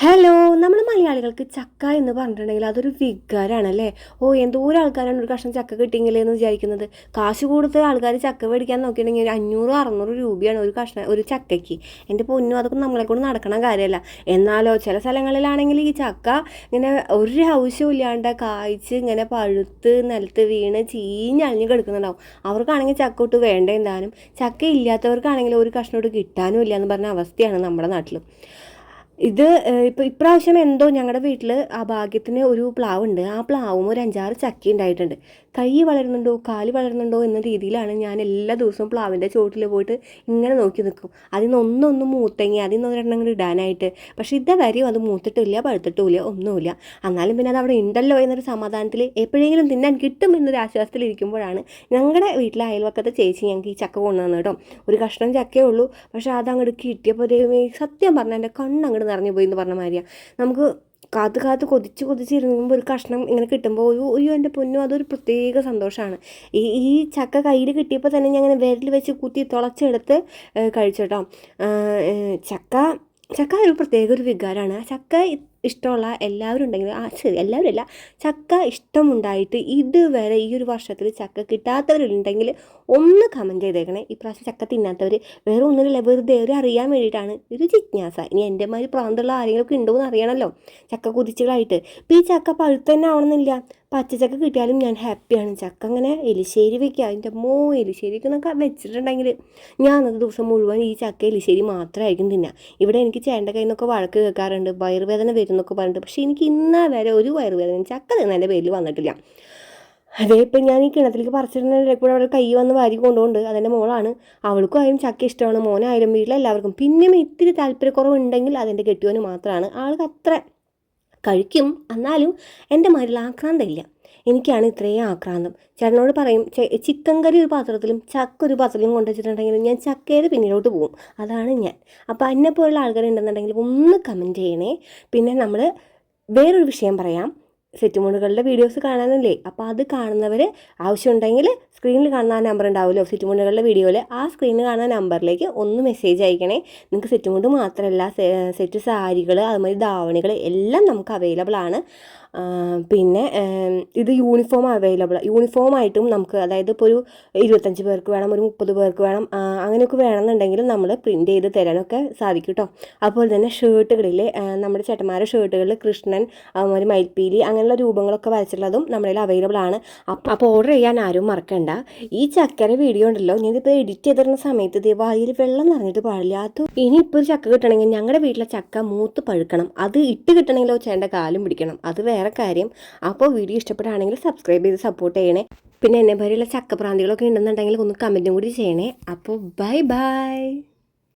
Hello നമ്മൾ മലയാളികൾക്ക് ചക്ക എന്ന് പറഞ്ഞിട്ടുണ്ടെങ്കിൽ അതൊരു വികാരമാണ് അല്ലേ ഓ ഒരു ആൾക്കാരാണ് ഒരു കഷ്ണം ചക്ക കിട്ടിയെങ്കിലേ എന്ന് വിചാരിക്കുന്നത്. കാശ് കൂടുതൽ ആൾക്കാർ ചക്ക മേടിക്കാൻ നോക്കിയിട്ടുണ്ടെങ്കിൽ ഒരു അഞ്ഞൂറ് അറുന്നൂറ് രൂപയാണ് ഒരു കഷ്ണം ഒരു ചക്കയ്ക്ക്. എന്റെ പൊന്നും അതൊക്കെ നമ്മളെ കൊണ്ട് നടക്കണ കാര്യമല്ല. എന്നാലോ ചില സ്ഥലങ്ങളിലാണെങ്കിൽ ഈ ചക്ക ഇങ്ങനെ ഒരു ആവശ്യവും ഇല്ലാണ്ട് കായ്ച്ച് ഇങ്ങനെ പഴുത്ത് നിലത്ത് വീണ് ചീഞ്ഞളിഞ്ഞ് കിടക്കുന്നുണ്ടാവും. അവർക്കാണെങ്കിൽ ചക്ക ഒട്ട് വേണ്ട എന്താനും ചക്ക ഇല്ലാത്തവർക്കാണെങ്കിൽ ഒരു കഷ്ണം ഒട്ട് കിട്ടാനും ഇല്ല എന്ന് പറഞ്ഞ അവസ്ഥയാണ് നമ്മുടെ നാട്ടിൽ ഇത് ഇപ്പോൾ ഇപ്രാവശ്യം എന്തോ ഞങ്ങളുടെ വീട്ടിൽ ആ ഭാഗ്യത്തിന് ഒരു പ്ലാവ് ഉണ്ട് ആ പ്ലാവും ഒരു അഞ്ചാറ് ചക്കി ഉണ്ടായിട്ടുണ്ട് കൈ വളരുന്നുണ്ടോ കാൽ വളരുന്നുണ്ടോ എന്ന രീതിയിലാണ് ഞാൻ എല്ലാ ദിവസവും പ്ലാവിന്റെ ചോട്ടിൽ പോയിട്ട് ഇങ്ങനെ നോക്കി നിൽക്കും അതിൽ നിന്ന് ഒന്നൊന്നും മൂത്തെങ്ങി അതിൽ നിന്ന് ഒരെണ്ണം കൂടി ഇടാനായിട്ട്. പക്ഷേ കാര്യം അത് മൂത്തിട്ടില്ല പഴുത്തിട്ടില്ല ഒന്നുമില്ല എന്നാലും പിന്നെ അത് അവിടെ ഉണ്ടല്ലോ എന്നൊരു സമാധാനത്തിൽ എപ്പോഴെങ്കിലും തിന്നാൻ കിട്ടും എന്നൊരു ആശ്വാസത്തിലിരിക്കുമ്പോഴാണ് ഞങ്ങളുടെ വീട്ടിലെ അയൽവക്കത്തെ ചേച്ചി ഞങ്ങൾക്ക് ഈ ചക്ക കൊണ്ടുവന്നു കേട്ടോ. ഒരു കഷ്ണം ചക്കയേ ഉള്ളൂ. പക്ഷേ അത് അങ്ങോട്ട് കിട്ടിയപ്പോൾ സത്യം പറഞ്ഞാൽ എന്റെ കണ്ണങ്ങോട്ട് നിറഞ്ഞു പോയി എന്ന് പറഞ്ഞ മാതിരിയാണ് നമുക്ക് കാത്ത് കാത്ത് കൊതിച്ച് കൊതിച്ചിരുന്നുമ്പോൾ ഒരു കഷ്ണം ഇങ്ങനെ കിട്ടുമ്പോൾ ഒരു അയ്യോ എന്റെ പൊന്നും അതൊരു പ്രത്യേക സന്തോഷമാണ് ഈ ഈ ചക്ക കയ്യിൽ കിട്ടിയപ്പോൾ തന്നെ ഞാൻ ഇങ്ങനെ വിരൽ വെച്ച് കുത്തി തുളച്ചെടുത്ത് കഴിച്ചു കേട്ടോ. ചക്ക ചക്ക ഒരു പ്രത്യേക ഒരു വികാരമാണ് ചക്ക ഇഷ്ടമുള്ള എല്ലാവരും ഉണ്ടെങ്കിൽ ആ ശരി എല്ലാവരും അല്ല ചക്ക ഇഷ്ടമുണ്ടായിട്ട് ഇതുവരെ ഈ ഒരു വർഷത്തിൽ ചക്ക കിട്ടാത്തവരുണ്ടെങ്കിൽ ഒന്ന് കമന്റ് ചെയ്തേക്കണേ. ഇപ്രാവശ്യം ചക്ക തിന്നാത്തവർ വേറെ ഒന്നുമില്ല വെറുതെ ഒരു അറിയാൻ വേണ്ടിയിട്ടാണ്. ഒരു ജിജ്ഞാസ. ഇനി എന്റെ മാതിരി പ്രാന്തമുള്ള ആരെങ്കിലുമൊക്കെ ഉണ്ടോ എന്ന് അറിയണമല്ലോ ചക്ക കുതിച്ചുകളായിട്ട് ഇപ്പം ഈ ചക്ക പഴുത്തന്നെ തന്നെ പച്ച ചക്ക കിട്ടിയാലും ഞാൻ ഹാപ്പിയാണ് ചക്ക അങ്ങനെ എലിശ്ശേരി വെക്കുക. അതിന്റെ മോ എലിശ്ശേരിക്ക് എന്നൊക്കെ വെച്ചിട്ടുണ്ടെങ്കിൽ ഞാൻ അന്നത്തെ ദിവസം മുഴുവൻ ഈ ചക്ക എലിശ്ശേരി മാത്രമായിരിക്കും തിന്നുക. ഇവിടെ എനിക്ക് ചേണ്ട കയ്യിൽ നിന്നൊക്കെ വഴക്ക് കേൾക്കാറുണ്ട്. വയറുവേദന വരുന്നൊക്കെ പറഞ്ഞിട്ട്. പക്ഷേ എനിക്ക് ഇന്നേ വരെ ഒരു വയറുവേദന ചക്ക തിന്നതിന്റെ പേരിൽ വന്നിട്ടില്ല. അതേ ഇപ്പം ഞാൻ ഈ കിണത്തിലേക്ക് പറിച്ചിട്ടുണ്ടെങ്കിൽ കൂടെ അവിടെ കൈ വന്ന് വാരി കൊണ്ടുപോകുന്നുണ്ട്. അതെന്റെ മോളാണ്. അവൾക്കും ആയാലും ചക്ക ഇഷ്ടമാണ്. മോനായാലും വീട്ടിലെല്ലാവർക്കും പിന്നെയും ഇത്തിരി താല്പര്യക്കുറവുണ്ടെങ്കിൽ അതെന്റെ കെട്ടിയവന് മാത്രമാണ്. ആൾക്ക് അത്ര കഴിക്കും. എന്നാലും എന്റെ മരിൽ ആക്രാന്തമില്ല എനിക്കാണ് ഇത്രയും ആക്രാന്തം. ചേട്ടനോട് പറയും ചിക്കൻ കറി ഒരു പാത്രത്തിലും ചക്ക ഒരു പാത്രത്തിലും കൊണ്ടുവച്ചിട്ടുണ്ടെങ്കിൽ ഞാൻ ചക്കയുടെ പിന്നിലോട്ട് പോകും. അതാണ് ഞാൻ. അപ്പോൾ എന്നെ പോലുള്ള ആൾക്കാരുണ്ടെന്നുണ്ടെങ്കിൽ ഒന്ന് കമന്റ് ചെയ്യണേ. പിന്നെ നമ്മൾ വേറൊരു വിഷയം പറയാം. സെറ്റ് മുണ്ടുകളുടെ വീഡിയോസ് കാണാനല്ലേ? അപ്പോൾ അത് കാണുന്നവർ ആവശ്യമുണ്ടെങ്കിൽ സ്ക്രീനിൽ കാണുന്ന ആ നമ്പർ ഉണ്ടാവുമല്ലോ. സെറ്റ് മുണ്ടുകളുടെ വീഡിയോയിൽ ആ സ്ക്രീനിൽ കാണുന്ന നമ്പറിലേക്ക് ഒന്ന് മെസ്സേജ് അയക്കണേ. നിങ്ങൾക്ക് സെറ്റ് മുണ്ട് മാത്രമല്ല സെറ്റ് സാരികൾ അതുമാതിരി ധാവണികൾ എല്ലാം നമുക്ക് അവൈലബിൾ ആണ്. പിന്നെ ഇത് യൂണിഫോം അവൈലബിൾ യൂണിഫോം ആയിട്ടും നമുക്ക് അതായത് ഇപ്പോൾ ഒരു ഇരുപത്തഞ്ച് പേർക്ക് വേണം ഒരു മുപ്പത് പേർക്ക് വേണം അങ്ങനെയൊക്കെ വേണമെന്നുണ്ടെങ്കിലും നമ്മൾ പ്രിന്റ് ചെയ്ത് തരാനൊക്കെ സാധിക്കും കേട്ടോ അതുപോലെ തന്നെ ഷർട്ടുകളിൽ നമ്മുടെ ചേട്ടന്മാരുടെ ഷർട്ടുകളിൽ കൃഷ്ണൻ അതുപോലെ മയിൽപ്പീലി അങ്ങനെയുള്ള രൂപങ്ങളൊക്കെ വരച്ചിട്ടുള്ളതും നമ്മളിൽ അവൈലബിൾ ആണ്. അപ്പോൾ അപ്പോൾ ഓർഡർ ചെയ്യാൻ ആരും മറക്കണ്ട. ഈ ചക്കര വീഡിയോ ഉണ്ടല്ലോ ഞാനിപ്പോൾ എഡിറ്റ് ചെയ്തിരുന്ന സമയത്ത് വായിൽ വെള്ളം നിറഞ്ഞിട്ട് പാടില്ല. അത് ഇനിയിപ്പോൾ ഒരു ചക്ക കിട്ടണമെങ്കിൽ ഞങ്ങളുടെ വീട്ടിലെ ചക്ക മൂത്ത് പഴുക്കണം. അത് ഇട്ട് കിട്ടണമെങ്കിലോ ചേട്ടന്റെ കാലും പിടിക്കണം. അത് വേറെ കാര്യം. അപ്പോൾ വീഡിയോ ഇഷ്ടപ്പെടുകയാണെങ്കിൽ സബ്സ്ക്രൈബ് ചെയ്ത് സപ്പോർട്ട് ചെയ്യണേ. പിന്നെ എന്നെ പോലെയുള്ള ചക്കപ്രാന്തികളൊക്കെ ഉണ്ടെന്നുണ്ടെങ്കിൽ ഒന്ന് കമന്റും കൂടി ചെയ്യണേ. അപ്പോൾ ബൈ ബൈ